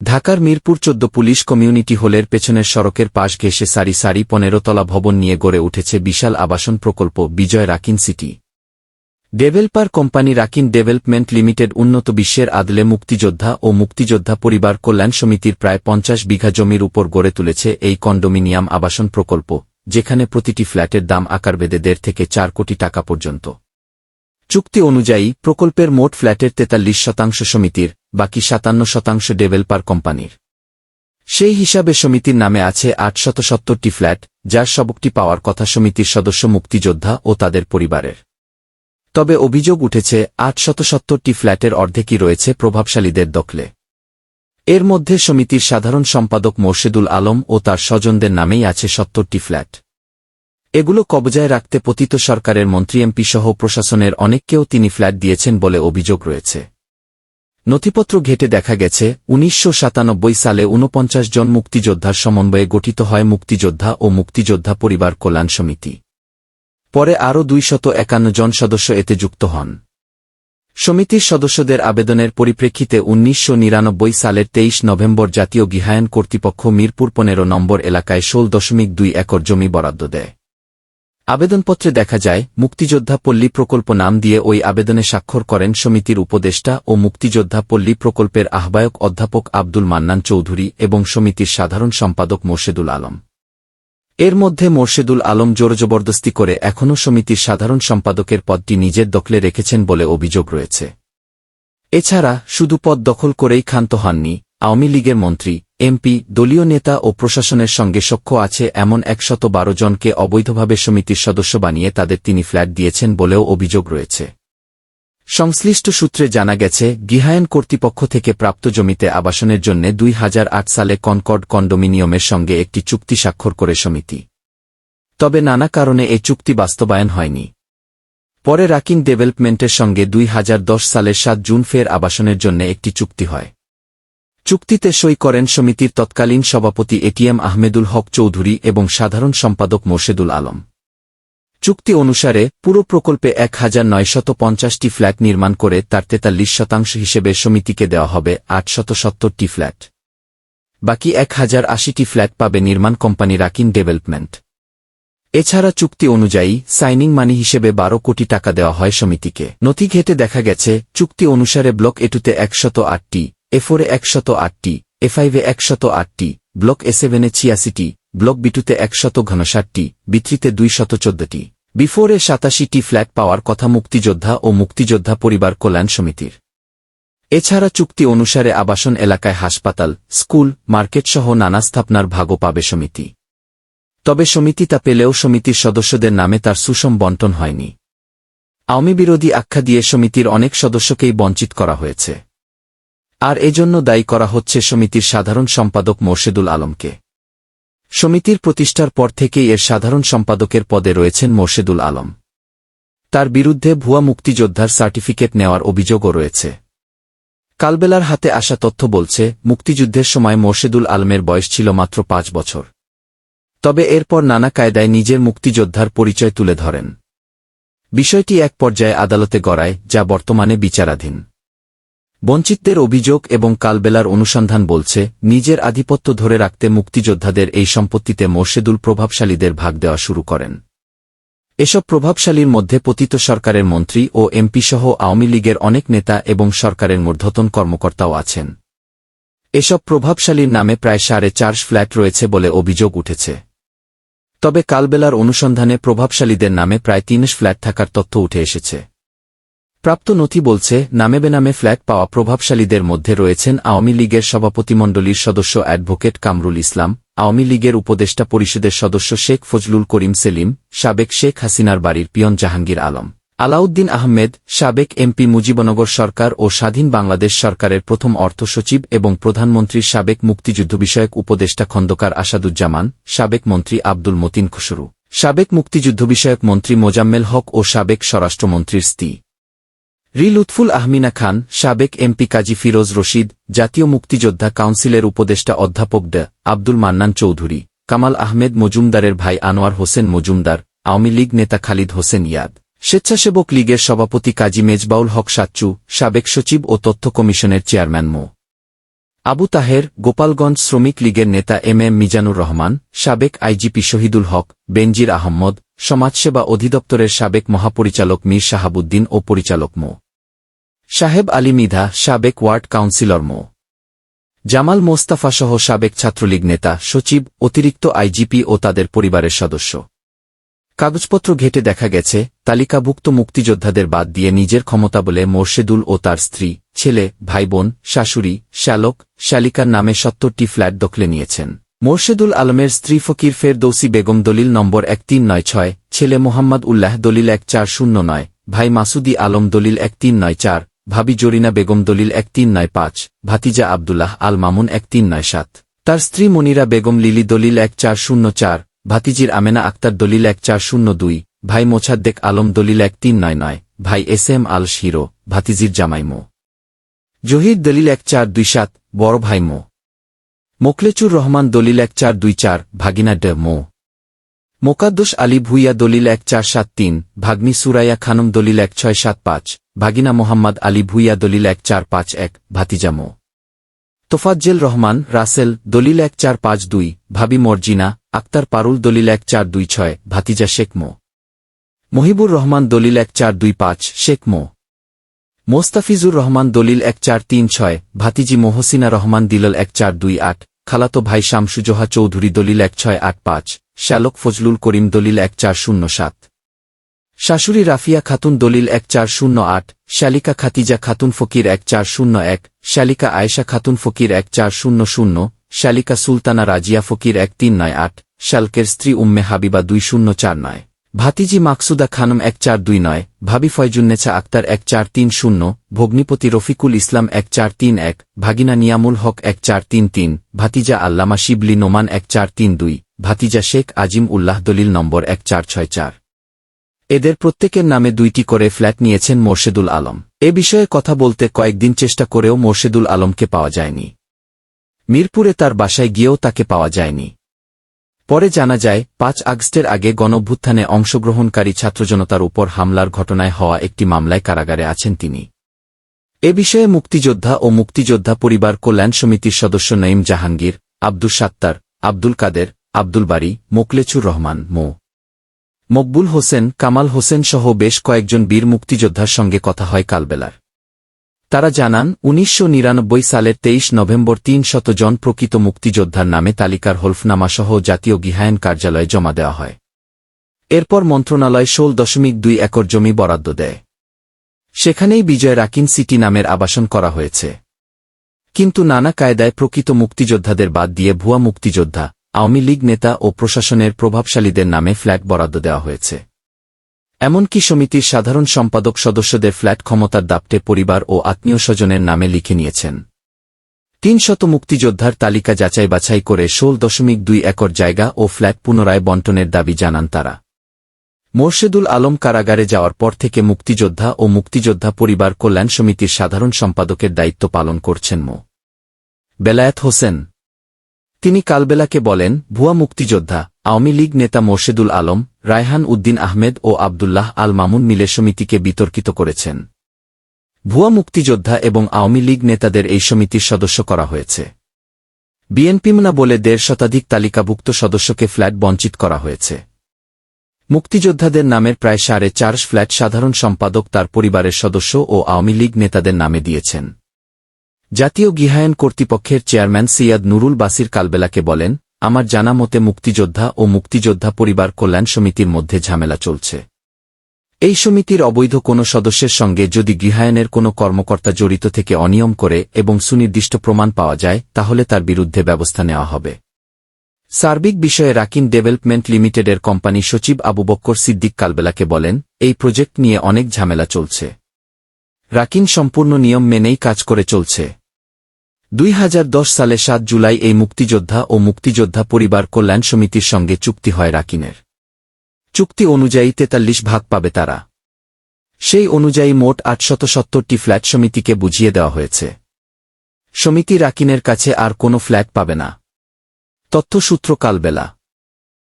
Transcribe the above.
ঢাকার মিরপুর চোদ্দ police community হলের পেছনের সড়কের পাশ ঘেঁষে সারি সারি পনেরোতলা ভবন নিয়ে গড়ে উঠেছে বিশাল আবাসন প্রকল্প Bijoy Rakin city. Developer company Rakin development limited উন্নত বিশ্বের আদলে মুক্তিযোদ্ধা ও মুক্তিযোদ্ধা পরিবার কল্যাণ সমিতির প্রায় পঞ্চাশ বিঘা জমির উপর গড়ে তুলেছে এই কন্ডোমিনিয়াম আবাসন প্রকল্প, যেখানে প্রতিটি ফ্ল্যাটের দাম আকার বেদে দেড় থেকে চার কোটি টাকা পর্যন্ত। চুক্তি অনুযায়ী প্রকল্পের মোট ফ্ল্যাটের তেতাল্লিশ শতাংশ সমিতির বাকি সাতান্ন শতাংশ ডেভেলপার কোম্পানির। সেই হিসাবে সমিতির নামে আছে সত্তরটি ফ্ল্যাট, যার সবকটি পাওয়ার কথা সমিতির সদস্য মুক্তিযোদ্ধা ও তাদের পরিবারের। তবে অভিযোগ উঠেছে আটশত সত্তরটি ফ্ল্যাটের অর্ধেকই রয়েছে প্রভাবশালীদের দখলে। এর মধ্যে সমিতির সাধারণ সম্পাদক মোর্শেদুল আলম ও তার স্বজনদের নামেই আছে সত্তরটি ফ্ল্যাট। এগুলো কবজায় রাখতে পতিত সরকারের মন্ত্রী এমপি সহ প্রশাসনের অনেককেও তিনি ফ্ল্যাট দিয়েছেন বলে অভিযোগ রয়েছে। নথিপত্র ঘেটে দেখা গেছে, উনিশশো সাতানব্বই সালে ঊনপঞ্চাশ জন মুক্তিযোদ্ধার সমন্বয়ে গঠিত হয় মুক্তিযোদ্ধা ও মুক্তিযোদ্ধা পরিবার কল্যাণ সমিতি। পরে আরও দুইশত একান্ন জন সদস্য এতে যুক্ত হন। সমিতির সদস্যদের আবেদনের পরিপ্রেক্ষিতে উনিশশো নিরানব্বই সালের তেইশ নভেম্বর জাতীয় গৃহায়ন কর্তৃপক্ষ মিরপুর পনেরো নম্বর এলাকায় ষোল দশমিক দুই একর জমি বরাদ্দ দেয়। আবেদনপত্রে দেখা যায়, মুক্তিযোদ্ধা পল্লী প্রকল্প নাম দিয়ে ওই আবেদনে স্বাক্ষর করেন সমিতির উপদেষ্টা ও মুক্তিযোদ্ধা পল্লী প্রকল্পের আহ্বায়ক অধ্যাপক আব্দুল মান্নান চৌধুরী এবং সমিতির সাধারণ সম্পাদক মোর্শেদুল আলম। এর মধ্যে মোর্শেদুল আলম জোরজবরদস্তি করে এখনও সমিতির সাধারণ সম্পাদকের পদটি নিজের দখলে রেখেছেন বলে অভিযোগ রয়েছে। এছাড়া, শুধু পদ দখল করেই ক্ষান্ত হননি, আওয়ামী লীগের মন্ত্রী এমপি, দলীয় নেতা ও প্রশাসনের সঙ্গে সখ্য আছে এমন একশত বারো জনকে অবৈধভাবে সমিতির সদস্য বানিয়ে তাদের তিনি ফ্ল্যাট দিয়েছেন বলেও অভিযোগ রয়েছে। সংশ্লিষ্ট সূত্রে জানা গেছে গৃহায়ন কর্তৃপক্ষ থেকে প্রাপ্ত জমিতে আবাসনের জন্য দুই হাজার আট সালে কনকর্ড কন্ডোমিনিয়মের সঙ্গে একটি চুক্তি স্বাক্ষর করে সমিতি। তবে নানা কারণে এই চুক্তি বাস্তবায়ন হয়নি। পরে রাকিং ডেভেলপমেন্টের সঙ্গে দুই সালের সাত জুন ফের আবাসনের জন্য একটি চুক্তি হয়। চুক্তিতে সই করেন সমিতির তৎকালীন সভাপতি এটিএম আহমেদুল হক চৌধুরী এবং সাধারণ সম্পাদক মোর্শেদুল আলম। চুক্তি অনুসারে, পুরো প্রকল্পে এক হাজার নয়শত পঞ্চাশটি ফ্ল্যাট নির্মাণ করে তার তেতাল্লিশ শতাংশ হিসেবে সমিতিকে দেওয়া হবে আটশত সত্তরটি ফ্ল্যাট। বাকি এক হাজার আশিটি ফ্ল্যাট পাবে নির্মাণ কোম্পানি রাকিন ডেভেলপমেন্ট। এছাড়া চুক্তি অনুযায়ী, সাইনিং মানি হিসেবে বারো কোটি টাকা দেওয়া হয় সমিতিকে। নথি ঘেটে দেখা গেছে, চুক্তি অনুসারে ব্লক এটুতে একশত আটটি এফোরে একশত আটটি এফাইভে একশত আটটি, ব্লক এসেভেনে ছিয়াশিটি, ব্লক বিটুতে একশত ঘনষাটটি বিথ্রিতে দুইশত চোদ্দটি। বিফোরে সাতাশিটি ফ্ল্যাট পাওয়ার কথা মুক্তিযোদ্ধা ও মুক্তিযোদ্ধা পরিবার কল্যাণ সমিতির। এছাড়া চুক্তি অনুসারে আবাসন এলাকায় হাসপাতাল, স্কুল, মার্কেটসহ নানা স্থাপনার ভাগও পাবে সমিতি। তবে সমিতি তা পেলেও সমিতির সদস্যদের নামে তার সুষম বন্টন হয়নি। আওয়ামী বিরোধী আখ্যা দিয়ে সমিতির অনেক সদস্যকেই বঞ্চিত করা হয়েছে। আর এজন্য দায়ী করা হচ্ছে সমিতির সাধারণ সম্পাদক মোর্শেদুল আলমকে। সমিতির প্রতিষ্ঠার পর থেকেই এর সাধারণ সম্পাদকের পদে রয়েছেন মোর্শেদুল আলম। তার বিরুদ্ধে ভুয়া মুক্তিযোদ্ধার সার্টিফিকেট নেওয়ার অভিযোগও রয়েছে। কালবেলার হাতে আসা তথ্য বলছে, মুক্তিযুদ্ধের সময় মোর্শেদুল আলমের বয়স ছিল মাত্র পাঁচ বছর। তবে এরপর নানা কায়দায় নিজের মুক্তিযোদ্ধার পরিচয় তুলে ধরেন। বিষয়টি এক পর্যায়ে আদালতে গড়ায়, যা বর্তমানে বিচারাধীন। বঞ্চিতদের অভিযোগ এবং কালবেলার অনুসন্ধান বলছে, নিজের আধিপত্য ধরে রাখতে মুক্তিযোদ্ধাদের এই সম্পত্তিতে মোর্শেদুল প্রভাবশালীদের ভাগ দেওয়া শুরু করেন। এসব প্রভাবশালীর মধ্যে পতিত সরকারের মন্ত্রী ও এমপি সহ আওয়ামী লীগের অনেক নেতা এবং সরকারের মূর্ধতন কর্মকর্তাও আছেন। এসব প্রভাবশালীর নামে প্রায় সাড়ে চার ফ্ল্যাট রয়েছে বলে অভিযোগ উঠেছে। তবে কালবেলার অনুসন্ধানে প্রভাবশালীদের নামে প্রায় তিনশ ফ্ল্যাট থাকার তথ্য উঠে এসেছে। প্রাপ্ত নথি বলছে, নামে বেনামে ফ্ল্যাট পাওয়া প্রভাবশালীদের মধ্যে রয়েছেন আওয়ামী লীগের সভাপতিমণ্ডলীর সদস্য অ্যাডভোকেট কামরুল ইসলাম, আওয়ামী লীগের উপদেষ্টা পরিষদের সদস্য শেখ ফজলুল করিম সেলিম, সাবেক শেখ হাসিনার বাড়ির পিয়ন জাহাঙ্গীর আলম। আলাউদ্দিন আহমেদ, সাবেক এমপি মুজিবনগর সরকার ও স্বাধীন বাংলাদেশ সরকারের প্রথম অর্থ সচিব এবং প্রধানমন্ত্রীর সাবেক মুক্তিযুদ্ধ বিষয়ক উপদেষ্টা খন্দকার আসাদুজ্জামান, সাবেক মন্ত্রী আব্দুল মতিন খুসরু, সাবেক মুক্তিযুদ্ধ বিষয়ক মন্ত্রী মোজাম্মেল হক ও সাবেক স্বরাষ্ট্রমন্ত্রীর স্ত্রী। রি লুৎফুল আহমিনা খান, সাবেক এমপি কাজী ফিরোজ রশিদ, জাতীয় মুক্তিযোদ্ধা কাউন্সিলের উপদেষ্টা অধ্যাপক ড আব্দুল মান্নান চৌধুরী, কামাল আহমেদ মজুমদারের ভাই আনোয়ার হোসেন মজুমদার, আওয়ামী লীগ নেতা খালিদ হোসেন ইয়াদ। স্বেচ্ছাসেবক লীগের সভাপতি কাজী মেজবাউল হক সাচ্চু, সাবেক সচিব ও তথ্য কমিশনের চেয়ারম্যান মো. আবু তাহের, গোপালগঞ্জ শ্রমিক লীগের নেতা এম এম মিজানুর রহমান, সাবেক আইজিপি শহীদুল হক, বেনজির আহম্মদ সমাজসেবা অধিদপ্তরের সাবেক মহাপরিচালক মীর শাহাবুদ্দিন ও পরিচালক মো. সাহেব আলী মিধা, সাবেক ওয়ার্ড কাউন্সিলর মো. জামাল মোস্তাফা সহ সাবেক ছাত্রলীগ নেতা, সচিব, অতিরিক্ত আইজিপি ও তাদের পরিবারের সদস্য। কাগজপত্র ঘেটে দেখা গেছে, তালিকাভুক্ত মুক্তিযোদ্ধাদের বাদ দিয়ে নিজের ক্ষমতা বলে মোর্শেদুল ও তার স্ত্রী, ছেলে ভাইবোন শাশুড়ি, শ্যালক শ্যালিকার নামে সত্তরটি ফ্ল্যাট দখলে নিয়েছেন। মোর্শেদুল আলমের স্ত্রী ফকির ফের দৌসি বেগম দলিল নম্বর এক তিন নয় ছয়, ছেলে মোহাম্মদ উল্লাহ দলিল এক চার শূন্য নয়, ভাই মাসুদি আলম দলিল এক তিন নয় চার, ভাবি জরিনা বেগম দলিল এক তিন নয় পাঁচ, ভাতিজা আবদুল্লাহ আল মামুন এক তিন নয় সাত। তার স্ত্রী মনিরা বেগম লিলি দলিল এক চার শূন্য চার, ভাতিজির আমেনা আক্তার দলিল এক চার শূন্য দুই, ভাই মোছাদ্দেক আলম দলিল এক তিন নয় নয়, ভাই এস এম আল শিরো, ভাতিজির জামাই মো। জহির দলিল এক চার দুই সাত, বড় ভাই মো। মোকলেচুর রহমান দলিল এক চার দুই চার, ভাগিনা ডে মো। মোকাদ্দোস আলী ভুইয়া দলিল এক চার সাত তিন, ভাগ্নি সুরাইয়া খানম দলিল এক ছয় সাত পাঁচ, ভাগিনা মোহাম্মদ আলী ভুইয়া দলিল এক চার পাঁচ এক, ভাতিজা মো। তোফাজ্জেল রহমান, রাসেল, দলিল এক চার পাঁচ দুই, ভাবি মর্জিনা, আক্তার পারুল দলিল এক চার দুই ছয়, ভাতিজা শেখ মো। মহিবুর রহমান দলিল এক চার দুই পাঁচ, শেখ মো। মোস্তাফিজুর রহমান দলিল এক চার তিন ছয়, ভাতিজি মোহসিনা রহমান দিলল এক চার দুই আট, খালাতো ভাই শামসুজোহা চৌধুরী দলিল এক ছয় আট পাঁচ, শ্যালক ফজলুল করিম দলিল এক চার শূন্য সাত। শাশুড়ি রাফিয়া খাতুন দলিল এক চার শূন্য আট শ্যালিকা খাতিজা খাতুন ফকির এক চার শূন্য এক শ্যালিকা আয়েশা খাতুন ফকির এক চার শূন্য শূন্য শ্যালিকা সুলতানা রাজিয়া ফকির এক তিন নয় আট শ্যালকের স্ত্রী উম্মে হাবিবা দুই শূন্য চার নয়। ভাতিজি মাকসুদা খানম এক চার দুই নয়, ভাবি ফয়জুন্নেছা আক্তার এক চার তিন শূন্য, ভগ্নিপতি রফিকুল ইসলাম এক চার তিন এক, ভাগিনা নিয়ামুল হক এক চার তিন তিন, ভাতিজা আল্লামা শিবলি নোমান এক চার তিন দুই, ভাতিজা শেখ আজিম উল্লাহ দলিল নম্বর এক চার ছয় চার। এদের প্রত্যেকের নামে দুইটি করে ফ্ল্যাট নিয়েছেন মোর্শেদুল আলম। এ বিষয়ে কথা বলতে কয়েকদিন চেষ্টা করেও মোর্শেদুল আলমকে পাওয়া যায়নি। মিরপুরে তার বাসায় গিয়েও তাকে পাওয়া যায়নি। পরে জানা যায়, পাঁচ আগস্টের আগে গণভ্যুত্থানে অংশগ্রহণকারী ছাত্রজনতার উপর হামলার ঘটনায় হওয়া একটি মামলায় কারাগারে আছেন তিনি। এ বিষয়ে মুক্তিযোদ্ধা ও মুক্তিযোদ্ধা পরিবার কল্যাণ সমিতির সদস্য নঈম জাহাঙ্গীর, আব্দুল সাত্তার, আব্দুল কাদের, আব্দুল বাড়ি মোকলেচুর রহমান, মো. মকবুল হোসেন, কামাল হোসেন সহ বেশ কয়েকজন বীর মুক্তিযোদ্ধার সঙ্গে কথা হয় কালবেলার। তারা জানান, উনিশশো নিরানব্বই সালের তেইশ নভেম্বর তিন জন প্রকৃত মুক্তিযোদ্ধার নামে তালিকার হলফনামাসহ জাতীয় গৃহায়ন কার্যালয়ে জমা দেওয়া হয়। এরপর মন্ত্রণালয় ষোল দশমিক দুই একর জমি বরাদ্দ দেয়। সেখানেই বিজয় রাকিন সিটি নামের আবাসন করা হয়েছে। কিন্তু নানা কায়দায় প্রকৃত মুক্তিযোদ্ধাদের বাদ দিয়ে ভুয়া মুক্তিযোদ্ধা, আওয়ামী লীগ নেতা ও প্রশাসনের প্রভাবশালীদের নামে ফ্ল্যাট বরাদ্দ দেওয়া হয়েছে। এমনকি সমিতির সাধারণ সম্পাদক সদস্যদের ফ্ল্যাট ক্ষমতার দাপটে পরিবার ও আত্মীয় স্বজনের নামে লিখে নিয়েছেন। তিন শত মুক্তিযোদ্ধার তালিকা যাচাই বাছাই করে ষোল দশমিক দুই একর জায়গা ও ফ্ল্যাট পুনরায় বন্টনের দাবি জানান তারা। মোর্শেদুল আলম কারাগারে যাওয়ার পর থেকে মুক্তিযোদ্ধা ও মুক্তিযোদ্ধা পরিবার কল্যাণ সমিতির সাধারণ সম্পাদকের দায়িত্ব পালন করছেন মো। বেলায়েত হোসেন তিনি কালবেলাকে বলেন, ভুয়া মুক্তিযোদ্ধা, আওয়ামী লীগ নেতা মোর্শেদুল আলম, রায়হান উদ্দিন আহমেদ ও আবদুল্লাহ আল মামুন মিলে সমিতিকে বিতর্কিত করেছেন। ভুয়া মুক্তিযোদ্ধা এবং আওয়ামী লীগ নেতাদের এই সমিতির সদস্য করা হয়েছে। বিএনপিমনা বলে দেড় শতাধিক তালিকাভুক্ত সদস্যকে ফ্ল্যাট বঞ্চিত করা হয়েছে। মুক্তিযোদ্ধাদের নামের প্রায় সাড়ে চার ফ্ল্যাট সাধারণ সম্পাদক তার পরিবারের সদস্য ও আওয়ামী লীগ নেতাদের নামে দিয়েছেন। জাতীয় গৃহায়ন কর্তৃপক্ষের চেয়ারম্যান সৈয়াদ নুরুল বাসির কালবেলাকে বলেন, আমার জানা মতে মুক্তিযোদ্ধা ও মুক্তিযোদ্ধা পরিবার কল্যাণ সমিতির মধ্যে ঝামেলা চলছে। এই সমিতির অবৈধ কোনো সদস্যের সঙ্গে যদি গৃহায়নের কোনো কর্মকর্তা জড়িত থেকে অনিয়ম করে এবং সুনির্দিষ্ট প্রমাণ পাওয়া যায়, তাহলে তার বিরুদ্ধে ব্যবস্থা নেওয়া হবে। সার্বিক বিষয়ে রাকিন ডেভেলপমেন্ট লিমিটেডের কোম্পানি সচিব আবু বক্কর সিদ্দিক কালবেলাকে বলেন, এই প্রজেক্ট নিয়ে অনেক ঝামেলা চলছে। রাকিন সম্পূর্ণ নিয়ম মেনেই কাজ করে চলছে। দুই হাজার দশ সালে সাত জুলাই এই মুক্তিযোদ্ধা ও মুক্তিযোদ্ধা পরিবার কল্যাণ সমিতির সঙ্গে চুক্তি হয় রাকিনের। চুক্তি অনুযায়ী তেতাল্লিশ ভাগ পাবে তারা। সেই অনুযায়ী মোট আটশত সত্তরটি ফ্ল্যাট সমিতিকে বুঝিয়ে দেওয়া হয়েছে। সমিতি রাকিনের কাছে আর কোনো ফ্ল্যাট পাবে না। তথ্যসূত্র কালবেলা।